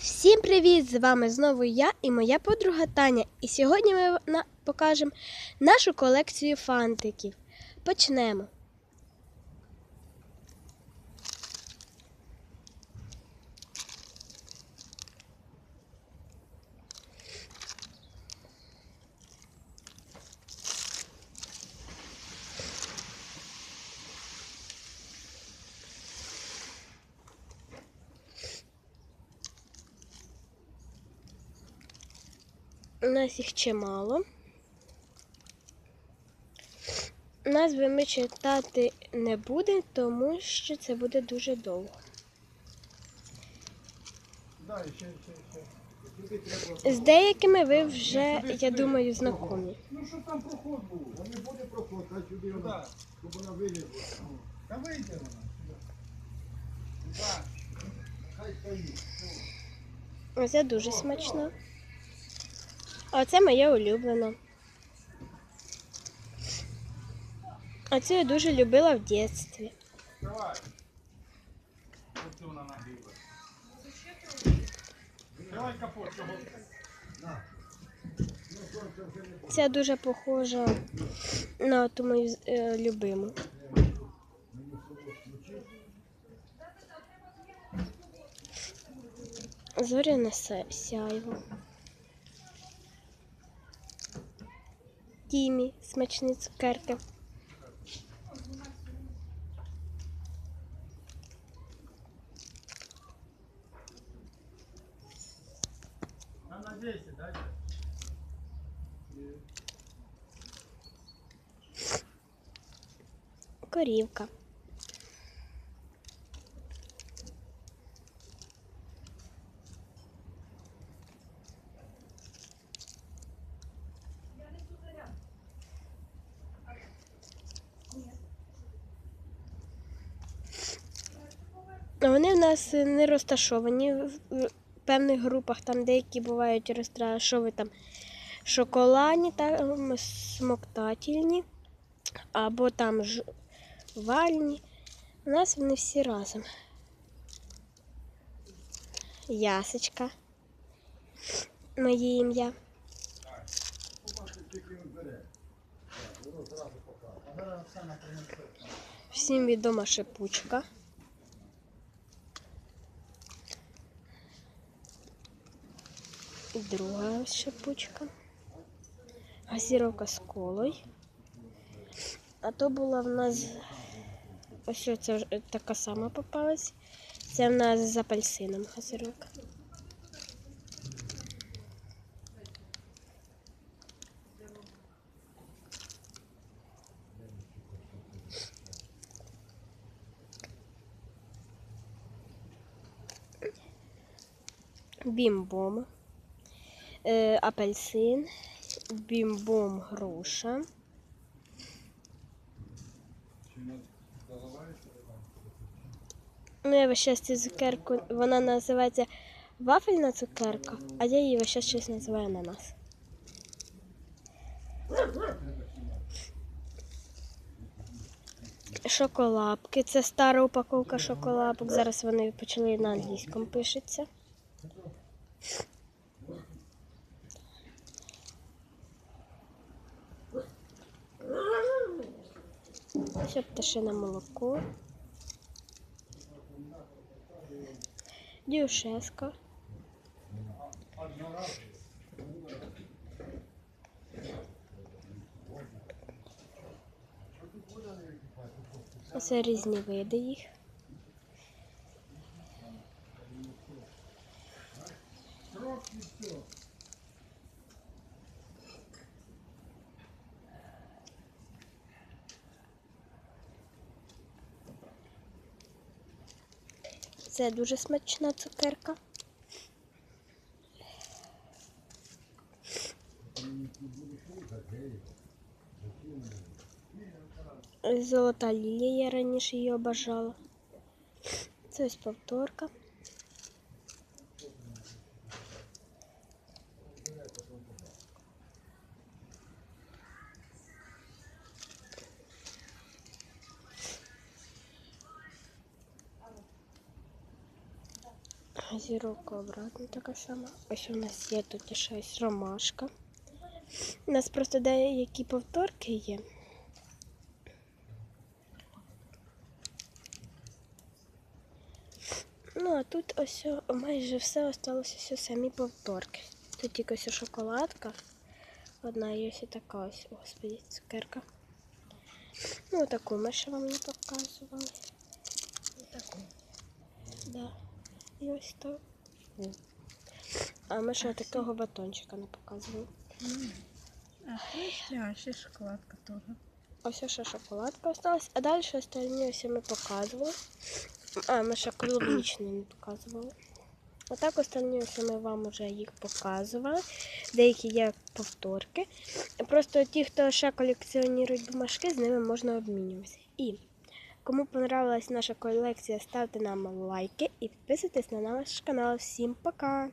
Всім привіт! З вами знову я і моя подруга Таня. І сьогодні ми покажемо нашу колекцію фантиків. Почнемо. У нас їх чимало. Назви ми читати не будемо, тому що це буде дуже довго. З деякими ви вже, я думаю, знайомі. Ну що там проход був? Та не буде проход, хай сюди вона, щоб вона вилізла. Та вийде вона. Хай стоїть. Оце дуже смачно. А це моє улюблено. А це я дуже любила в дитинстві. Це дуже похожа на ту мою е, любиму. Зоряне сяйво. Тімі, смачні цукерки. На на 10, дай. Корівка. Вони в нас не розташовані в певних групах, там деякі бувають розташовані там шоколадні та смоктательні, або там ж вальні. У нас вони всі разом. Ясочка. Моє ім'я. побачить, скільки він бере. Так, Воно зразу покаже. А зараз Оксана принесе. Всім відома шипучка. І друга шипучка. Газіровка з колою. А то була в нас ось це така сама попалась. Це в нас з апельсином газіровка. Бімбом. Е, апельсин. Бімбом груша. Ну, я весь час цю цукерку, вона називається вафельна цукерка, а я її весь час щось називаю ананас. Шоколапки. Це стара упаковка шоколапок. Зараз вони почали на англійському пишеться. Ще пташине молоко. Дюшеска. Це різні види їх. Це дуже смачна цукерка. Золота лілія, я раніше її обожала. Це ось повторка. Газіровка обратно така сама. Ось у нас є тут ще ось ромашка. У нас просто деякі повторки є. Ну, а тут ось майже все осталося все самі повторки. Тут тільки ось шоколадка. Одна є ось і така ось, господи, цукерка. Ну, таку ми ще вам не показували. Таку. Да. І ось то. А ми ще такого батончика не показували. А ще шоколадка теж. Ось ще шоколадка осталась, а далі остальні ось ми показували. А, ми ще клубничний не показували. Отак остальні ось ми вам вже їх показували. Деякі є повторки. Просто ті, хто ще колекціонують бумажки, з ними можна обмінюватися. І кому понравилась наша колекція, ставте нам лайки і підписуйтесь на наш канал. Всім пока!